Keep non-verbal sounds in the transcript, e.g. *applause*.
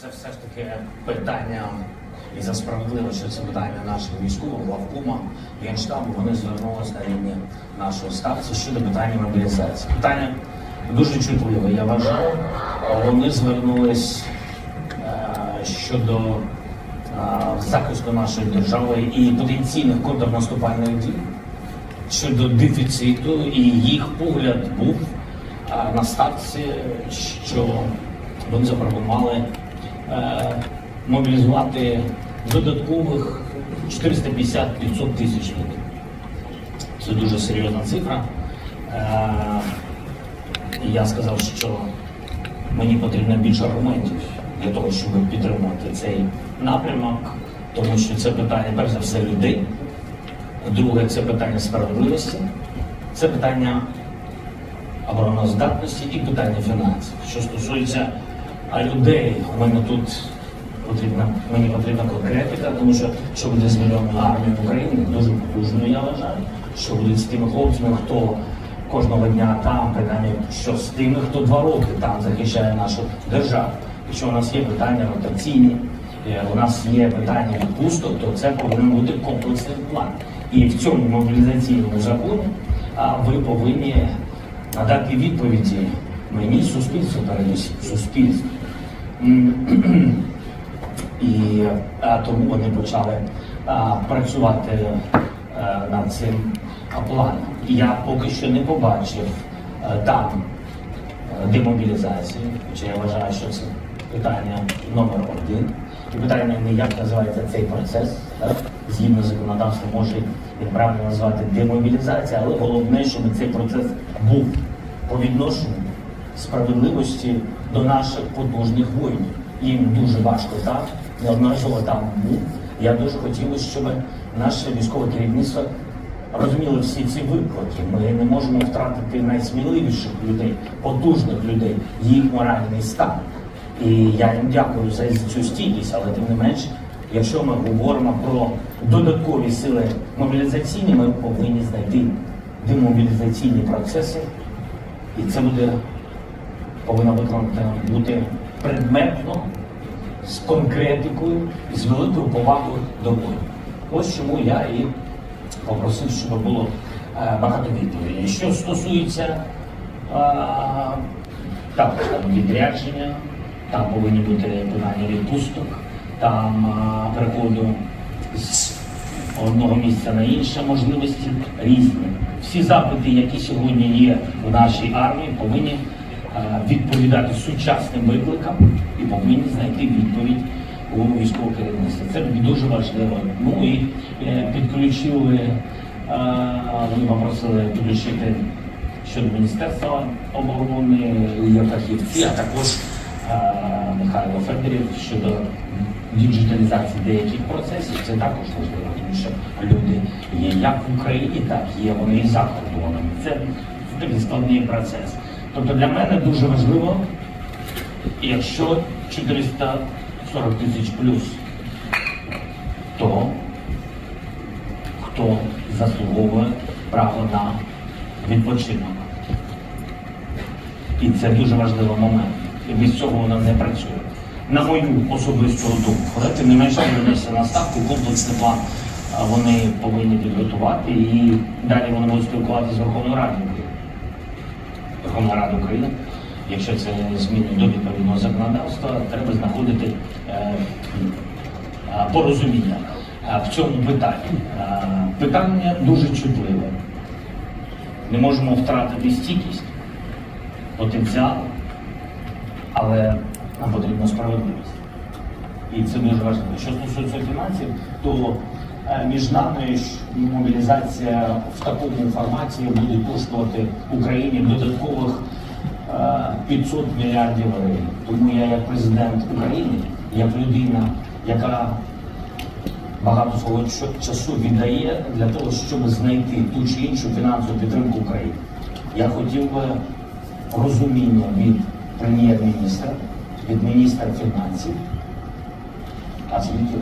це все ж таки питання і за справедливо, що це питання наших військових, главкома, генштабу, вони звернулися на рівні нашої ставці щодо питання мобілізації. Питання дуже чутливе, я вважаю. Вони звернулись е, щодо е, захисту нашої держави і потенційних контрнаступальних дій щодо дефіциту, і їх погляд був а, на ставці, що вони запропонували е, мобілізувати додаткових 450-500 тисяч людей. Це дуже серйозна цифра. Е, я сказав, що мені потрібно більше аргументів для того, щоб підтримати цей напрямок, тому що це питання, перш за все, людей. Друге це питання справедливості, це питання обороноздатності і питання фінансів. Що стосується а, людей, у мене тут потрібна, мені потрібна конкретика, тому що що буде з мільйонною армією України, дуже потужною, я вважаю, що буде з тими хлопцями, хто кожного дня там, принаймні, що з тими, хто два роки там захищає нашу державу. Якщо у нас є питання ротаційні, е, у нас є питання відпусток, то це повинен бути комплексний план. І в цьому мобілізаційному законі ви повинні надати відповіді мені, суспільству, передусім, суспільству. М, *clears throat* І а, тому вони почали а, працювати а, над цим планом. Я поки що не побачив а, там е, демобілізації, хоча я вважаю, що це питання номер один. І питання не як називається цей процес, згідно законодавства, може він правильно назвати демобілізація, але головне, щоб цей процес був по відношенню справедливості до наших потужних воїнів. Їм дуже важко так, неодноразово там був. Я дуже хотілося, щоб наше військове керівництво розуміло всі ці виклики. Ми не можемо втратити найсміливіших людей, потужних людей, їх моральний стан. І я їм дякую за цю стійкість, але тим не менш, якщо ми говоримо про додаткові сили мобілізаційні, ми повинні знайти демобілізаційні процеси, і це буде виконати бути предметно, з конкретикою і з великою повагою до бою. Ось чому я і попросив, щоб було е, багато відповідей. Що стосується е, там, там відрядження, там повинні бути виконання відпусток, там е, переходу з одного місця на інше, можливості різні. Всі запити, які сьогодні є в нашій армії, повинні відповідати сучасним викликам і повинні знайти відповідь у військового керівництва. Це дуже важливо. Ну і е, підключили, е, вони попросили підключити щодо Міністерства оборони, фахівці, а також е, Михайло Федорів щодо діджиталізації деяких процесів. Це також важливо, тому що люди є як в Україні, так є вони і за кордоном. Це такий складний процес. Тобто для мене дуже важливо, якщо 440 тисяч плюс, то хто заслуговує право на відпочинок. І це дуже важливий момент. І без цього воно не працює. На мою особисту думку, тим не менше дивлюся на ставку, комплексний план вони повинні підготувати і далі вони будуть спілкуватися з Верховною Радою. Верховна Рада України, якщо це зміни до відповідного законодавства, треба знаходити е, е, порозуміння е, в цьому питанні. Питання дуже чутливе. Не можемо втратити стійкість, потенціал, але нам потрібна справедливість. І це дуже важливо. Що стосується фінансів, то між нами мобілізація в такому форматі буде коштувати Україні додаткових е, 500 мільярдів гривень. Тому я як президент України, як людина, яка багато свого часу віддає для того, щоб знайти ту чи іншу фінансову підтримку України. Я хотів би розуміння від прем'єр-міністра, від міністра фінансів, а звідки.